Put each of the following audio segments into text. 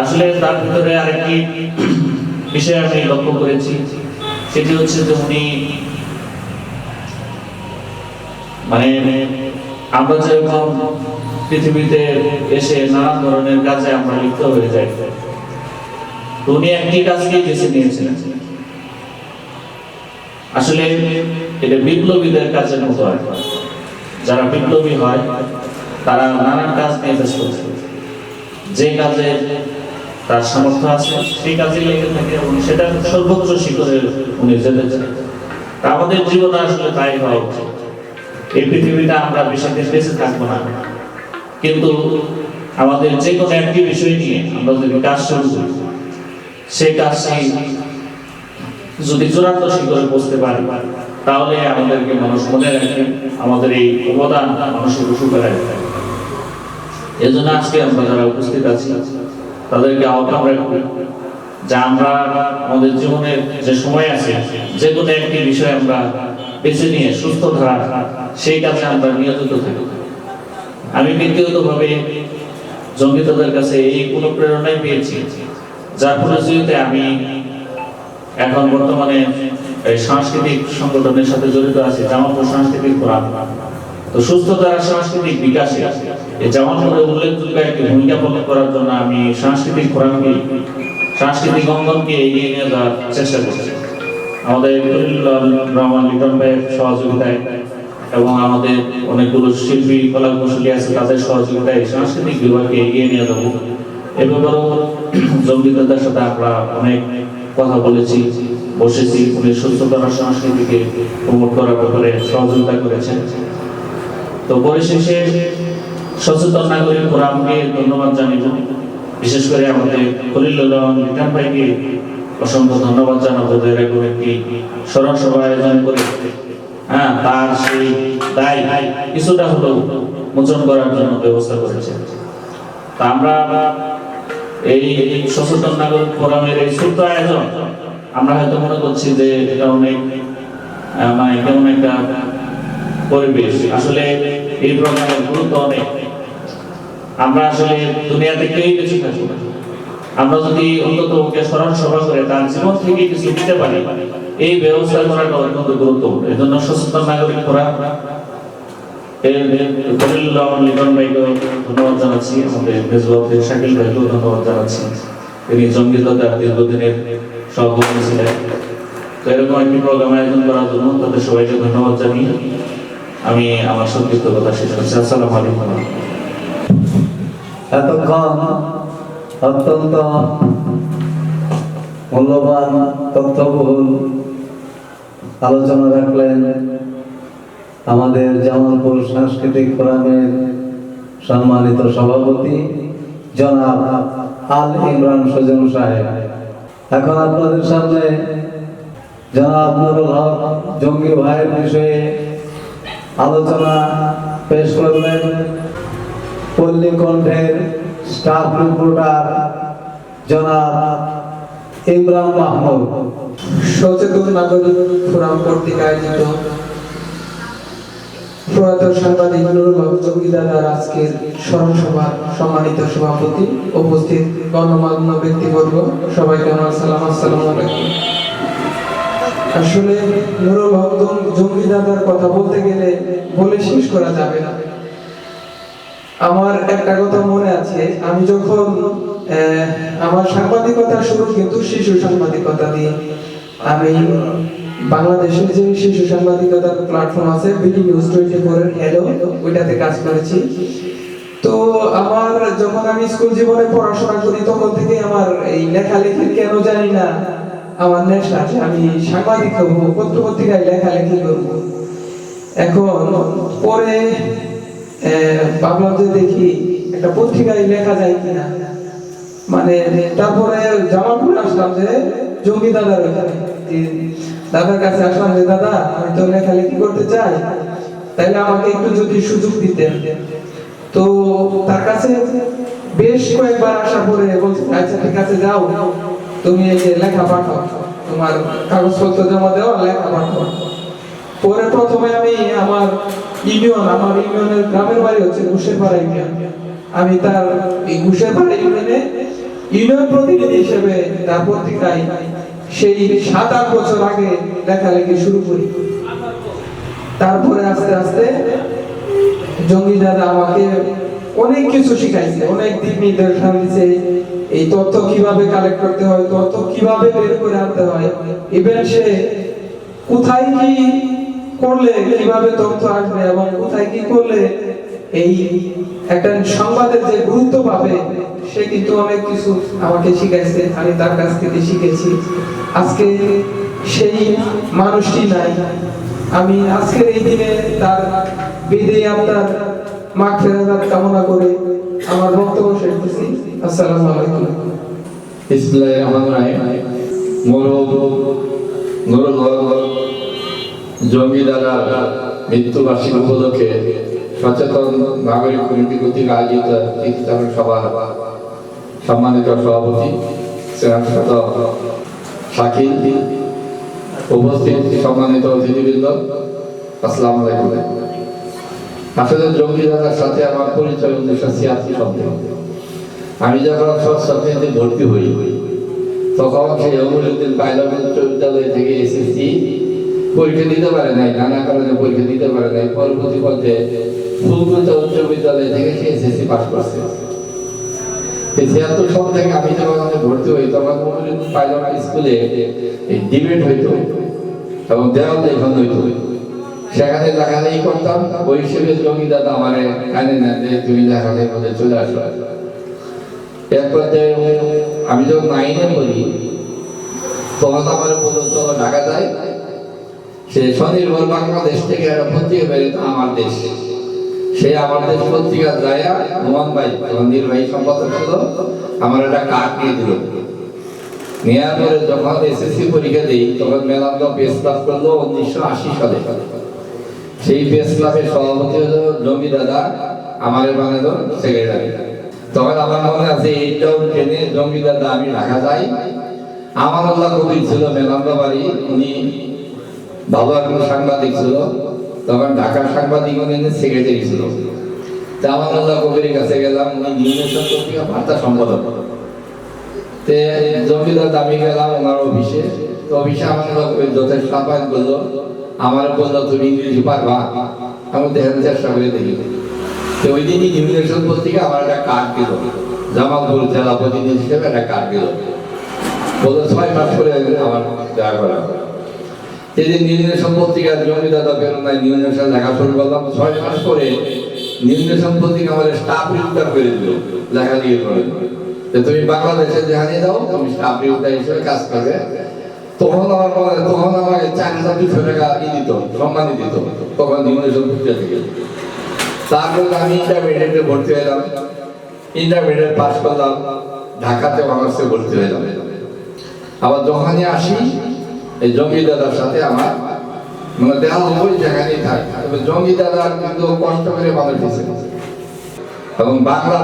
আসলে তার ভিতরে আরেকটি বিষয় আমি লক্ষ্য করেছি। সেটি হচ্ছে যে উনি মানে আমরা যেরকম পৃথিবীতে এসে নানান ধরনের কাজে আমরা লিপ্ত হয়ে যাই উনি একটি কাজকে বেছে নিয়েছিলেন। আসলে এটা বিপ্লবীদের কাজের মতো হয় যারা বিপ্লবী হয়, তারা নানান কাজ নিয়ে ব্যস্ত যে কাজে তার সামর্থ্য আছে, সেই কাজে লেগে থাকে এবং সেটা সর্বোচ্চ শিখরে উনি যেতে চান আমাদের জীবনে আসলে তাই হওয়া উচিত। এই পৃথিবীতে আমরা বেশি বেঁচে থাকব না। কিন্তু আমাদের যে কোনো একটি বিষয় নিয়ে আমরা যদি কাজ শুরু করি সেই কাজটি যদি চূড়ান্ত শিখরে পৌঁছতে পারি, তাহলে আমাদেরকে মানুষ মনে রাখে, আমাদের এই অবদান মানুষের উপকারে। রাখবে এজন্য আজকে আমরা যারা উপস্থিত আছি তাদেরকে আহ্বান রাখব যে আমরা আমাদের জীবনের যে সময় আছে, যে কোনো একটি বিষয় আমরা বেছে নিয়ে সুস্থ ধারা সেই কাজে আমরা নিয়োজিত থাকি। আমি ব্যক্তিগতভাবে জঙ্গিতাদের কাছে এই অনুপ্রেরণাই পেয়েছি, যার ফলশ্রুতিতে আমি এখন বর্তমানে এই সাংস্কৃতিক সংগঠনের সাথে জড়িত আছি, জামালপুর সাংস্কৃতিক ফোরাম তো সুস্থ দ্বারা সাংস্কৃতিক বিকাশে জামালপুরে উল্লেখযোগ্য একটি ভূমিকা পালন করার জন্য আমি সাংস্কৃতিক ফোরামকে সাংস্কৃতিক অঙ্গনকে এগিয়ে নিয়ে যাওয়ার চেষ্টা করছি। আমাদের রহমান লিটন ভাইয়ের সহযোগিতায় এবং আমাদের অনেকগুলো শিল্পী, কলা কৌশলী আছে, তাদের সহযোগিতায় সাংস্কৃতিক বিভাগকে এগিয়ে নিয়ে যাব। এ ব্যাপারেও জঙ্গিতাদের সাথে আমরা অনেক কথা বলেছি, বসেছি। উনি সুস্থতার সংস্কৃতিকে প্রমোট করার ব্যাপারে সহযোগিতা করেছেন। তো পরিশেষে সচেতন নাগরিক ফোরামকে ধন্যবাদ জানিব বিশেষ করে আমাদের খলিলুল্লাহ লিটন ভাইকে অসংখ্য ধন্যবাদ জানাব যে এরকম একটি স্মরণ সভা আয়োজন করে হ্যাঁ তার সেই দায় কিছুটা হলেও মোচন করার জন্য ব্যবস্থা করেছে তা আমরা এই সচেতন নাগরিক ফোরামের এই ছোট্ট আয়োজন, আমরা হয়তো মনে করছি যে এটা অনেক মানে কেমন একটা পরিবেশ। আসলে এই প্রোগ্রামের গুরুত্ব অনেক। আমরা আসলে দুনিয়াতে কেউই বেঁচে থাকব। আমরা যদি অন্তত ওকে স্মরণ সভা করে তার জীবন থেকে কিছু দিতে পারি, এই ব্যবস্থা করাটা অত্যন্ত গুরুত্বপূর্ণ। এই জন্য সচেতন নাগরিক ভাইকেও ধন্যবাদ জানাচ্ছি। এরকম করার জন্য তাদের সবাইকে ধন্যবাদ জানিয়ে আমি আমার সংক্ষিপ্ত কথা শেষ করছি। এতক্ষণ অত্যন্ত মূল্যবান তথ্যবহুল আলোচনা রাখলেন আমাদের জামালপুর সাংস্কৃতিক ফোরামের সম্মানিত সভাপতি জনাব আল ইমরান সুজন সাহেব। এখন আপনাদের সামনে জনাব নুরুল হক, জঙ্গি ভাইয়ের বিষয়ে আলোচনা পেশ করবেন। পল্লী কণ্ঠের স্টাফ রিপোর্টার জনাব মাহমুদ। সচেতন নাগরিক ফোরাম কর্তৃক আয়োজিত প্রয়াত সাংবাদিক নুরুল আজকের স্মরণ সভা সম্মানিত সভাপতি উপস্থিত গণমান্য ব্যক্তিবর্গ সবাইকে আমার সালাম, আসসালামু আসলে নুরুল হক জঙ্গিদাদার কথা বলতে গেলে বলে শেষ করা যাবে না। আমার একটা কথা মনে আছে। আমি যখন আমার সাংবাদিকতা শুরু কিন্তু শিশু সাংবাদিকতা দিয়ে। আমি বাংলাদেশের যে শিশু সাংবাদিকতার প্ল্যাটফর্ম আছে বিডি নিউজ টোয়েন্টি ফোর এর হ্যালো ওইটাতে কাজ করেছি। তো আমার যখন আমি স্কুল জীবনে পড়াশোনা করি, তখন থেকে আমার এই লেখালেখির কেন জানি না আমার নেশা আছে আমি সাংবাদিক হব, পত্র পত্রিকায় লেখালেখি করব। এখন পরে ভাবলাম যে দেখি একটা পত্রিকায় লেখা যায় কিনা। মানে তারপরে জামালপুর আসলাম যে, জঙ্গি দাদার ওখানে। দাদার কাছে আসলাম যে, দাদা, আমি তো লেখালেখি করতে চাই। তাইলে আমাকে একটু যদি সুযোগ দিতেন। তো তার কাছে বেশ কয়েকবার আসা পরে বলছে আচ্ছা ঠিক আছে, যাও। তুমি এই যে লেখা পাঠাও। তোমার কাগজপত্র জমা দাও লেখা পাঠাও। পরে প্রথমে আমি আমার ইউনিয়ন, আমার ইউনিয়নের গ্রামের বাড়ি হচ্ছে ঘুষেরপাড়া ইউনিয়ন। আমি তার এই ঘুষেরপাড়া ইউনিয়নে ইউনিয়ন প্রতিনিধি হিসেবে তার পত্রিকায় সেই সাত আট বছর আগে লেখালেখি শুরু করি। তারপরে আস্তে আস্তে জঙ্গি দাদা আমাকে অনেক কিছু শিখাইছে, অনেক দিক নির্দেশনা দিচ্ছে এই তথ্য কীভাবে কালেক্ট করতে হয়, তথ্য কীভাবে বের করে আনতে হয় ইভেন সে কোথায় কি করলে, কীভাবে তথ্য আসবে এবং কোথায় কি করলে, এই একটা সংবাদের যে গুরুত্ব পাবে, সে কিন্তু অনেক কিছু আমাকে শিখাইছে, আমি তার কাছ থেকে শিখেছি। আজকে সেই মানুষটি নাই। আমি আজকের এই দিনে তার বিদে আপনার মাঠ ফেরার কামনা করে আমার বক্তব্য শেষ করছি। আসসালামু আলাইকুম। ইসলাই রহমান রায় মরম গরুল জঙ্গি দ্বারা মৃত্যুবার্ষিকী উপলক্ষে সচেতন নাগরিক কমিটি কর্তৃক আয়োজিত ইফতার সভা সম্মানিত সভাপতি শাকিল, উপস্থিত সম্মানিত অতিথিবৃন্দ, আসসালামু আলাইকুম। আসলে জঙ্গি সাথে আমার পরিচয় উনিশশো ছিয়াত্তর সন্দেহ আমি যখন সশ্রমে ভর্তি হই, তখন সেই অমরুদ্দিন পাইলট উচ্চ বিদ্যালয় থেকে এসএসসি পরীক্ষা দিতে পারে নাই, নানা কারণে পরীক্ষা দিতে পারে নাই, পরবর্তী পর্যায়ে ফুলকুতা উচ্চ বিদ্যালয় থেকে সে এসএসসি পাস করছে। ছিয়াত্তর সাল থেকে আমি যখন ভর্তি হই, তখন স্কুলে ডিবেট হইতো, এবং দেওয়াল হইতো। সেখানে লেখালেখি করতাম ওই হিসেবে দাদা আমার কানে না যে তুমি লেখালেখি মধ্যে চলে আসো। এরপর আমি যখন নাইনে পড়ি, তখন আমার বলল চলো ঢাকা যাই সে স্বনির্ভর বাংলাদেশ থেকে একটা পত্রিকা বেরিত আমার দেশ। সে আমার দেশ পত্রিকা যায়, মোহন ভাই নির্বাহী সম্পাদক ছিল আমার একটা কার্ড নিয়ে দিল। নেওয়ার পরে যখন এসএসসি পরীক্ষা দিই, তখন মেলান্দ পেস ক্লাব করল উনিশশো আশি সালে। সেই পেস ক্লাবের সভাপতি হলো জমি দাদা, আমার বানালো সেক্রেটারি তখন আমার মনে আছে, এইটাও ট্রেনে জঙ্গি দাদা আমি ঢাকা যাই আমার কবির ছিল মেলান্দ বাড়ি উনি ভালো একজন সাংবাদিক ছিল, তখন ঢাকার সাংবাদিক সেক্রেটারি ছিল। আল্লাহ কবির কাছে গেলাম বার্তা সম্পাদক। গেলাম ওনার অফিসে, তো অফিসে যথেষ্ট আহ্বান করল, আমার বলল, তুমি ইংরেজি পারবা? আমি দেখার চেষ্টা করে দেখি। তো ওই দিনই পত্রিকা আমার একটা কার্ড দিল। জামালপুর জেলা প্রতিনিধি হিসেবে একটা কার্ড দিল। বলল, ছয় মাস করে আমার দেওয়া করা নিউনেশন লেখা শুরু করলাম। ছয় মাস আমাদের স্টাফ করে দিল দিয়ে যে তুমি বাংলাদেশে যেখানে যাও তুমি স্টাফ হিসেবে কাজ করবে। তখন আমার তখন আমাকে চার হাজার দুশো টাকা ই দিত সম্মানই দিত। তখন থেকে তারপর আমি ইন্টারমিডিয়েটে ভর্তি হলাম। ইন্টারমিডিয়েট পাস করলাম। ঢাকাতে ভর্তি আবার যখনই আসি এই সাথে আমার মানে দেহা ওই জায়গায় থাকে। তবে কিন্তু কষ্ট করে দিয়েছে। এবং বাংলা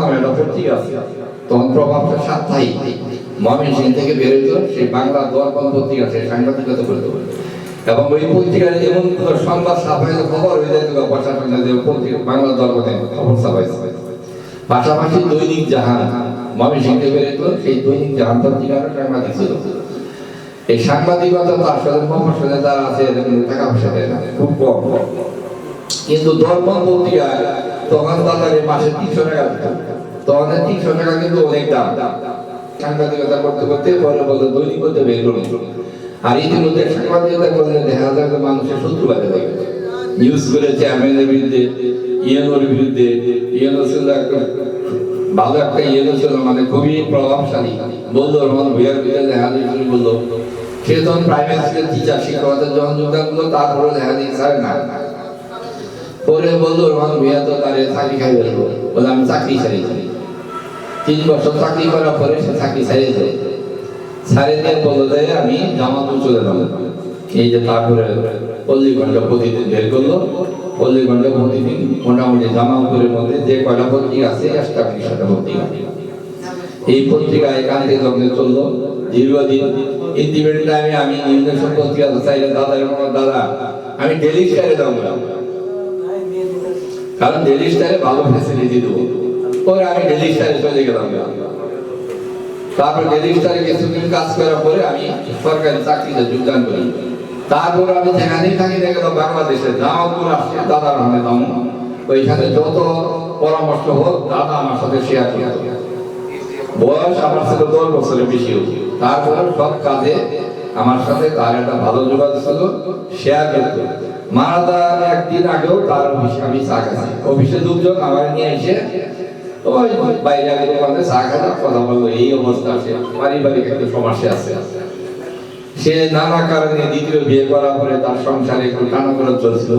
নামে আছে। তখন প্রভাবটা সাপ্তাহিক থেকে সেই বাংলা পত্রিকা সাংবাদিকতা করতে এবং ওই পত্রিকার এমন সংবাদ ছাপাইলে খবর হয়ে যায় পত্রিকা, বাংলা দর্পণে খবর ছাপাইছে। পাশাপাশি দৈনিক জাহান ময়মনসিং থেকে বেরোতো সেই দৈনিক জাহান পত্রিকার সাংবাদিক ছিল। এই সাংবাদিকতা তো আসলে প্রফেশনে যারা আছে টাকা পয়সা খুব কম। কিন্তু দর্পণ পত্রিকা তখন মাসে তিনশো টাকা তখন তিনশো টাকা কিন্তু অনেক দাম। সাংবাদিকতা করতে করতে পরে বলতে দৈনিক করতে আর ইতিমধ্যে সাংবাদিকতা করলে দেখা যায় মানুষের শত্রু বাজে লাগে নিউজ করে চেয়ারম্যানের বিরুদ্ধে ইয়েনোর বিরুদ্ধে ইয়েনো ছিল একটা ভালো একটা ইয়েনো ছিল মানে খুবই প্রভাবশালী। বলল, রহমান ভুইয়ার বিরুদ্ধে দেখা যায় বলল। সে তখন প্রাইভেট স্কুলের টিচার শিক্ষকতার যখন যোগদান করল তারপরে দেখা যায় স্যার, না। পরে বলল, রহমান ভুইয়া, তো তারে চাকরি খাই বেরবো বলে, আমি চাকরি ছাড়ি। তিন বছর চাকরি করার পরে সে চাকরি ছাড়িয়ে যায় ছাড়িয়ে দিয়ে বলল আমি জামাতুল চলে যাব। এই যে তারপরে পল্লী ঘণ্টা প্রতিদিন বের করল। পল্লী ঘণ্টা প্রতিদিন মোটামুটি জামালপুরের মধ্যে যে কয়টা পত্রিকা আছে এস্টাবলিশটা পত্রিকা। এই পত্রিকা এখান থেকে চলল, দীর্ঘদিন ইন্ডিপেন্ডেন্ট টাইমে আমি নিউজেশন পত্রিকা চাইলে দাদা এবং দাদা, আমি ডেলি স্টারে যাব কারণ ডেলি স্টারে ভালো ফেসিলিটি দেবো। পরে আমি ডেলি স্টারে চলে গেলাম। তারপর রেজিস্টারে কিছুদিন কাজ করার পরে আমি সরকারি চাকরিতে যোগদান করি। তারপর আমি যেখানেই থাকি না কেন বাংলাদেশে জামালপুর আসছে দাদার নামে নাম। ওইখানে যত পরামর্শ হোক, দাদা আমার সাথে শেয়ার করতো বয়স আমার সাথে দশ বছরের বেশি হচ্ছে তারপর সব কাজে আমার সাথে তার একটা ভালো যোগাযোগ ছিল শেয়ার করতো মারা যাওয়ার একদিন আগেও তার অফিসে আমি চা খাচ্ছি। অফিসে লোকজন আমার নিয়ে এসে, ওই বাইরে আগে দোকানে চা খাওয়া কথা বলব এই অবস্থা আছে, পারিবারিক একটা সমস্যা আছে। সে নানা কারণে দ্বিতীয় বিয়ে করার পরে তার সংসারে একটু টানা করে চলছিল।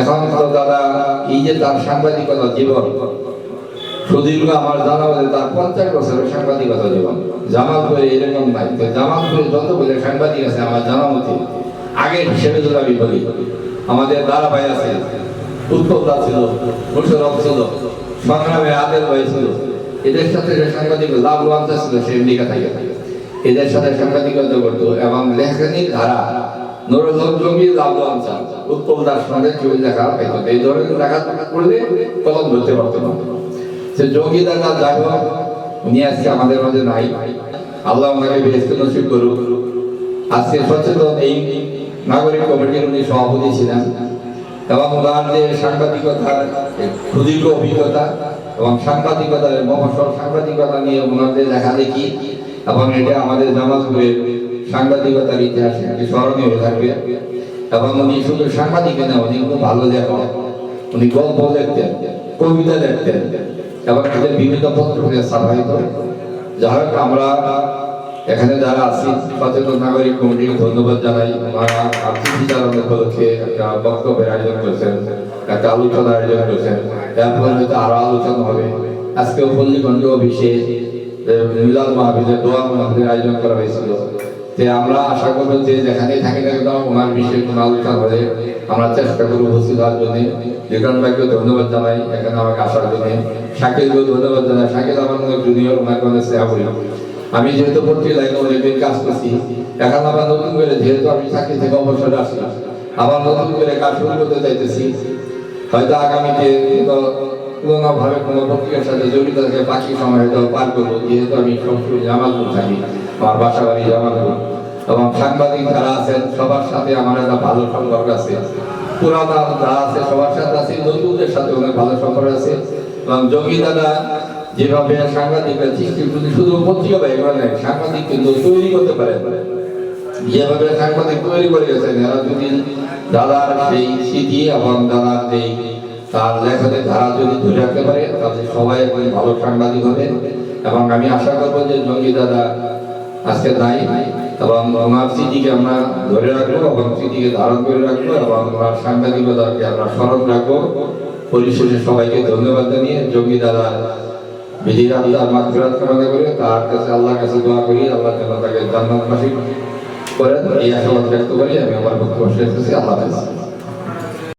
এখন তো দাদা, এই যে তার সাংবাদিকতা জীবন, সুদীর্ঘ আমার জানা বলে তার পঞ্চাশ বছরের সাংবাদিকতা জীবন। জামালপুরে এরকম নাই। তো জামালপুরে যত বলে সাংবাদিক আছে আমার জানা মতে, আগে হিসেবে যদি আমি আমাদের দাদা ভাই আছে উত্তমদা ছিল, মুশরফ ছিল, সংগ্রামে আদের ভাই ছিল এদের সাথে যে সাংবাদিক লাভবান ছিল, সে আমেরিকা থাকে। এদের সাথে সাংবাদিকতা করতো এবং লেখনীর ধারা জমি চান উত্তম দাস ছবি দেখা এই ধরনের দেখা করলে ধরতে পারতো না। সে যাই হোক, উনি আজকে আমাদের নাই। আল্লাহ বেহেস্ত নসিব করুক। আজকে সচেতন এই নাগরিক কমিটির উনি সভাপতি ছিলেন এবং ওনার যে সাংবাদিকতার সুদীর্ঘ অভিজ্ঞতা এবং সাংবাদিকতার মফসল সাংবাদিকতা নিয়ে ওনাদের লেখালেখি এবং এটা আমাদের জামালপুরের সাংবাদিকতার ইতিহাসে একটি স্মরণীয় থাকবে। এবং উনি শুধু সাংবাদিক না, উনি খুব ভালো লেখক। উনি গল্প লিখতেন, কবিতা লিখতেন, এবং এদের বিভিন্ন পত্র ছাপাইত যাই আমরা এখানে যারা আছি, সচেতন নাগরিক কমিটিকে ধন্যবাদ জানাই। ওনারা আর্থিক উপলক্ষে একটা বক্তব্যের আয়োজন করেছেন, একটা আলোচনার আয়োজন করেছেন। এরপর হয়তো আরও আলোচনা হবে। আজকে পল্লীগঞ্জ অফিসে মিলাদ মাহফিলের দোয়া মাহফিলের আয়োজন করা হয়েছিল। যে আমরা আশা করব যে যেখানে থাকি না কেন, ওনার বিষয়ে কোনো আলোচনা হলে আমরা চেষ্টা করব উপস্থিত হওয়ার জন্য। লিটন ভাইকে ধন্যবাদ জানাই এখানে আমাকে আসার জন্য। শাকিলকেও ধন্যবাদ জানাই। শাকিল আমার মনে জুনিয়র ওনাকে অনেক স্নেহ করি আমি যেহেতু ভর্তি লাইনে অনেকদিন কাজ করছি, এখন আবার নতুন করে যেহেতু আমি চাকরি থেকে অবসরে আসলাম, আবার নতুন করে কাজ শুরু করতে চাইতেছি। হয়তো আগামীতে কোনো ভাবে কোনো পত্রিকার সাথে জড়িত থাকে বাকি সময় হয়তো পার করব, যেহেতু আমি সবসময় জামালপুর থাকি, আমার বাসা বাড়ি জামালপুর। এবং সাংবাদিক যারা আছেন, সবার সাথে আমার একটা ভালো সম্পর্ক আছে। পুরানা যারা আছে, সবার সাথে আছে নতুনদের সাথে অনেক ভালো সম্পর্ক আছে। এবং দাদা যেভাবে সাংবাদিকরা সৃষ্টি শুধু পত্রিকা বা এগুলো নেই সাংবাদিক কিন্তু তৈরি করতে পারে যেভাবে সাংবাদিক তৈরি করে গেছেন, এরা যদি দাদার সেই স্মৃতি এবং দাদার সেই তার লেখনের ধারা যদি ধরে রাখতে পারে তাহলে সবাই একজন ভালো সাংবাদিক হবে। এবং আমি আশা করব যে জঙ্গি দাদা আজকে নাই এবং ওনার স্মৃতিকে আমরা ধরে রাখব, এবং স্মৃতিকে ধারণ করে রাখব, এবং ওনার সাংবাদিকতাকে আমরা স্মরণ রাখব। পরিশেষে সবাইকে ধন্যবাদ জানিয়ে জঙ্গি দাদা বিধির আল্লাহ মাগফিরাত কামনা করে তার কাছে আল্লাহর কাছে দোয়া করি, আল্লাহ যেন তাকে জান্নাত করেন এই আশাবাদ ব্যক্ত করি, আমি আমার বক্তব্য শেষ করছি। আল্লাহ হাফেজ।